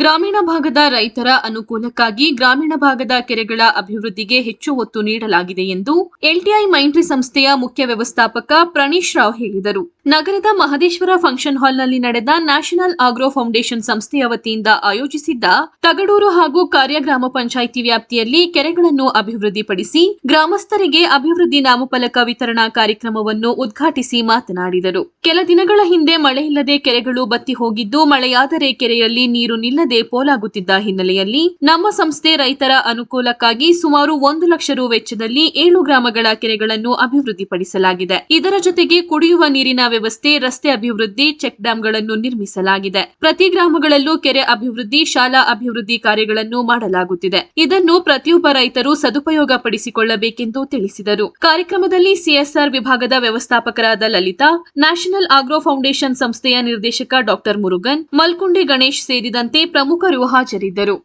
ಗ್ರಾಮೀಣ ಭಾಗದ ರೈತರ ಅನುಕೂಲಕ್ಕಾಗಿ ಗ್ರಾಮೀಣ ಭಾಗದ ಕೆರೆಗಳ ಅಭಿವೃದ್ಧಿಗೆ ಹೆಚ್ಚು ಒತ್ತು ನೀಡಲಾಗಿದೆ ಎಂದು ಎಲ್ಟಿಐ ಮೈಂಟ್ರಿ ಸಂಸ್ಥೆಯ ಮುಖ್ಯ ವ್ಯವಸ್ಥಾಪಕ ಪ್ರಣೀಶ್ ರಾವ್ ಹೇಳಿದರು. ನಗರದ ಮಹದೇಶ್ವರ ಫಂಕ್ಷನ್ ಹಾಲ್ನಲ್ಲಿ ನಡೆದ ನ್ಯಾಷನಲ್ ಆಗ್ರೋ ಫೌಂಡೇಶನ್ ಸಂಸ್ಥೆಯ ವತಿಯಿಂದ ಆಯೋಜಿಸಿದ್ದ ತಗಡೂರು ಹಾಗೂ ಕಾರ್ಯ ಗ್ರಾಮ ಪಂಚಾಯಿತಿ ವ್ಯಾಪ್ತಿಯಲ್ಲಿ ಕೆರೆಗಳನ್ನು ಅಭಿವೃದ್ಧಿಪಡಿಸಿ ಗ್ರಾಮಸ್ಥರಿಗೆ ಅಭಿವೃದ್ಧಿ ನಾಮಫಲಕ ವಿತರಣಾ ಕಾರ್ಯಕ್ರಮವನ್ನು ಉದ್ಘಾಟಿಸಿ ಮಾತನಾಡಿದರು. ಕೆಲ ದಿನಗಳ ಹಿಂದೆ ಮಳೆಯಿಲ್ಲದೆ ಕೆರೆಗಳು ಬತ್ತಿ ಹೋಗಿದ್ದು ಮಳೆಯಾದರೆ ಕೆರೆಯಲ್ಲಿ ನೀರು ನಿಲ್ಲದೆ ಪೋಲಾಗುತ್ತಿದ್ದ ಹಿನ್ನೆಲೆಯಲ್ಲಿ ನಮ್ಮ ಸಂಸ್ಥೆ ರೈತರ ಅನುಕೂಲಕ್ಕಾಗಿ ಸುಮಾರು ಒಂದು ಲಕ್ಷ ರು ವೆಚ್ಚದಲ್ಲಿ ಏಳು ಗ್ರಾಮಗಳ ಕೆರೆಗಳನ್ನು ಅಭಿವೃದ್ಧಿಪಡಿಸಲಾಗಿದೆ. ಇದರ ಜೊತೆಗೆ ಕುಡಿಯುವ ನೀರಿನ ವ್ಯವಸ್ಥೆ, ರಸ್ತೆ ಅಭಿವೃದ್ಧಿ, ಚೆಕ್ ಡ್ಯಾಂಗಳನ್ನು ನಿರ್ಮಿಸಲಾಗಿದೆ. ಪ್ರತಿ ಗ್ರಾಮಗಳಲ್ಲೂ ಕೆರೆ ಅಭಿವೃದ್ಧಿ, ಶಾಲಾ ಅಭಿವೃದ್ಧಿ ಕಾರ್ಯಗಳನ್ನು ಮಾಡಲಾಗುತ್ತಿದೆ. ಇದನ್ನು ಪ್ರತಿಯೊಬ್ಬ ರೈತರು ಸದುಪಯೋಗ ಪಡಿಸಿಕೊಳ್ಳಬೇಕೆಂದು ತಿಳಿಸಿದರು. ಕಾರ್ಯಕ್ರಮದಲ್ಲಿ ಸಿಎಸ್ಆರ್ ವಿಭಾಗದ ವ್ಯವಸ್ಥಾಪಕರಾದ ಲಲಿತಾ, ನ್ಯಾಷನಲ್ ಆಗ್ರೋ ಫೌಂಡೇಶನ್ ಸಂಸ್ಥೆಯ ನಿರ್ದೇಶಕ ಡಾಕ್ಟರ್ ಮುರುಗನ್, ಮಲ್ಕುಂಡಿ ಗಣೇಶ್ ಸೇರಿದಂತೆ ಪ್ರಮುಖರು ಹಾಜರಿದ್ದರು.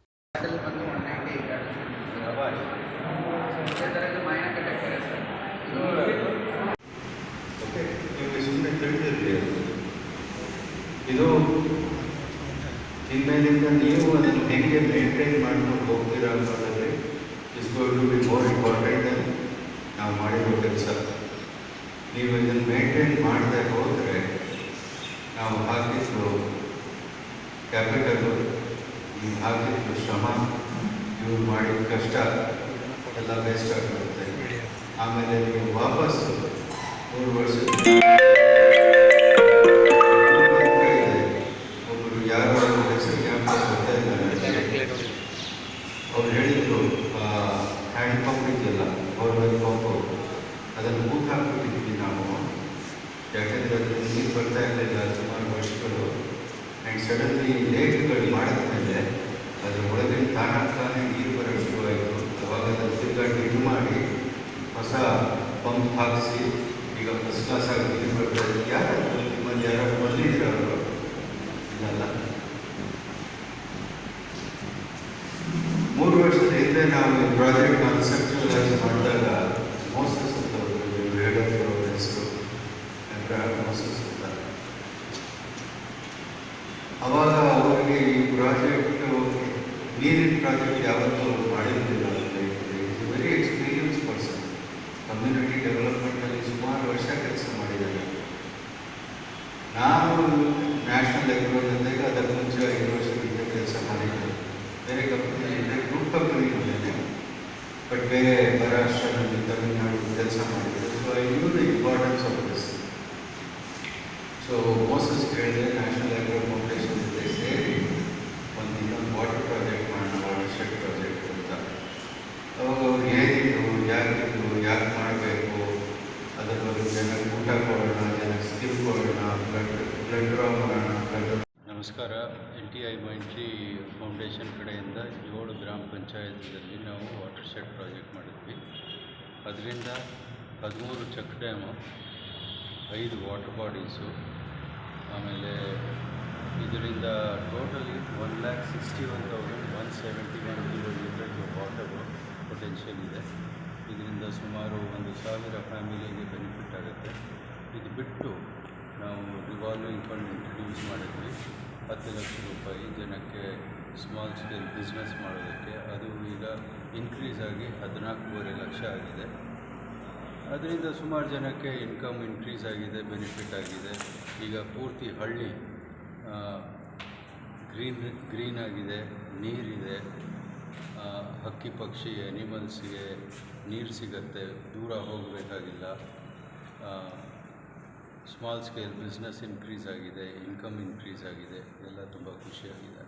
ಇದೆ ನೀವು ಮೇಂಟೈನ್ ಮಾಡ್ಕೊಂಡು ಇಸ್ ನಾವು ಮಾಡಿರೋ ಕೆಲಸ. ನೀವು ಇದನ್ನು ಮೇಂಟೈನ್ ಮಾಡದೆ ಹೋದರೆ ನಾವು ಹಾಕಿದ್ದು ಕ್ಯಾಪಿಟಲು ನೀವು ಹಾಕಿದ್ದು ಶ್ರಮ ಇವ್ರು ಮಾಡಿದ ಕಷ್ಟ ಎಲ್ಲ ವೇಸ್ಟ್ ಆಗಿರುತ್ತೆ ಆಮೇಲೆ ನೀವು ವಾಪಸ್ ಮೂರು ವರ್ಷ ಒಬ್ಬರು ಯಾರೋ ಹೆಸರು ಜ್ಞಾಪಕ ಬರ್ತಾ ಇಲ್ಲ ನನಗೆ. ಅವ್ರು ಹೇಳಿದ್ರು ಹ್ಯಾಂಡ್ ಪಂಪ್ ಇದೆಯಲ್ಲ ಬೋರ್ವೆಲ್ ಪಂಪು ಅದನ್ನು ಕೂತ್ ಹಾಕ್ಬಿಟ್ಟಿದ್ವಿ ನಾವು ಯಾಕೆಂದರೆ ಅದು ನೀರು ಬರ್ತಾ ಇರಲಿಲ್ಲ ಸುಮಾರು ವರ್ಷಗಳು ಆ್ಯಂಡ್ ಸಡನ್ಲಿ ಲೇಟ್ಗಳು ಮಾಡಿದ್ಮೇಲೆ ಅದರ ಒಳಗಿನ ತಾನಾಗ್ತಾನೆ ನೀರು ಬರೋಕ್ಕೆ ಶುರುವಾಯಿತು ಅವಾಗ ಅದನ್ನು ತಿರ್ಗಾ ಇದು ಮಾಡಿ ಹೊಸ ಪಂಪ್ ಹಾಕಿಸಿ ಈಗ ಫಸ್ಟ್ ಕ್ಲಾಸ್ ಆಗಿ ನೀರು ಬರ್ತಾ ಯಾರು ನಿಮ್ಮಲ್ಲಿ ಯಾರು ಬಂದಿದ್ದೀರ ಅವರು ಮೂರು ವರ್ಷದ ಹಿಂದೆ ನಾವು ಪ್ರಾಜೆಕ್ಟ್ ಕಾನ್ಸೆಪ್ಚುಲೈಸ್ ಮಾಡಿದಾಗ ಪ್ರಾಜೆಕ್ಟ್ ಯಾವತ್ತೂ ಅವರು ಮಾಡಿರಲಿಲ್ಲ is very experience person community ಡೆವಲಪ್ಮೆಂಟಲ್ಲಿ ಸುಮಾರು ವರ್ಷ ಕೆಲಸ ಮಾಡಿದ್ದಾರೆ ನಾನು ನ್ಯಾಷನಲ್ ಎಗ್ರೋ ಜೊತೆಗೆ ಅದಕ್ಕೆ ಮುಂಚೆ ಐದು ವರ್ಷದಿಂದ ಕೆಲಸ ಮಾಡಿದ್ದೆ ಬೇರೆ ಕಂಪನಿಯಲ್ಲಿದ್ದೆ ಗ್ರೂಪ್ ಕಂಪನಿಯಲ್ಲಿದ್ದೆ ಬಟ್ ಬೇರೆ ಮಹಾರಾಷ್ಟ್ರನಲ್ಲಿ ತಮಿಳುನಾಡು ಕೆಲಸ ಮಾಡಿದ್ದೆ so I knew the importance of this so Moses ಹೇಳಿದೆ ನಮಸ್ಕಾರ. N T I Mindtree foundation ಕಡೆಯಿಂದ ಏಳು ಗ್ರಾಮ ಪಂಚಾಯತ್ನಲ್ಲಿ ನಾವು ವಾಟರ್ ಶೆಡ್ ಪ್ರಾಜೆಕ್ಟ್ ಮಾಡಿದ್ವಿ. ಅದರಿಂದ ಹದಿಮೂರು ಚೆಕ್ ಡ್ಯಾಮು, ಐದು ವಾಟರ್ ಬಾಡೀಸು ಆಮೇಲೆ ಇದರಿಂದ totally one lakh sixty one thousand one seventy one kilometre water potential ಇದೆ. ಸುಮಾರು ಒಂದು ಸಾವಿರ ಫ್ಯಾಮಿಲಿಗೆ ಬೆನಿಫಿಟ್ ಆಗುತ್ತೆ. ಇದು ಬಿಟ್ಟು ನಾವು ರಿವಾಲ್ವಿಂಗ್ ಫಂಡ್ ಇಂಟ್ರಡ್ಯೂಸ್ ಮಾಡಿದ್ವಿ. ಹತ್ತು ಲಕ್ಷ ರೂಪಾಯಿ ಜನಕ್ಕೆ ಸ್ಮಾಲ್ ಸ್ಕೇಲ್ ಬಿಸ್ನೆಸ್ ಮಾಡೋದಕ್ಕೆ. ಅದು ಈಗ ಇನ್ಕ್ರೀಸ್ ಆಗಿ ಹದಿನಾಲ್ಕೂವರೆ ಲಕ್ಷ ಆಗಿದೆ. ಅದರಿಂದ ಸುಮಾರು ಜನಕ್ಕೆ ಇನ್ಕಮ್ ಇನ್ಕ್ರೀಸ್ ಆಗಿದೆ ಬೆನಿಫಿಟ್ ಆಗಿದೆ. ಈಗ ಪೂರ್ತಿ ಹಳ್ಳಿ ಗ್ರೀನ್ ಗ್ರೀನ್ ಆಗಿದೆ, ನೀರಿದೆ. ಹಕ್ಕಿ ಪಕ್ಷಿ ಎನಿಮಲ್ಸಿಗೆ ನೀರು ಸಿಗತ್ತೆ, ದೂರ ಹೋಗಬೇಕಾಗಿಲ್ಲ. ಸ್ಮಾಲ್ ಸ್ಕೇಲ್ ಬಿಸ್ನೆಸ್ ಇನ್ಕ್ರೀಸ್ ಆಗಿದೆ ಇನ್ಕಮ್ ಇನ್ಕ್ರೀಸ್ ಆಗಿದೆ, ಎಲ್ಲ ತುಂಬ ಖುಷಿಯಾಗಿದೆ.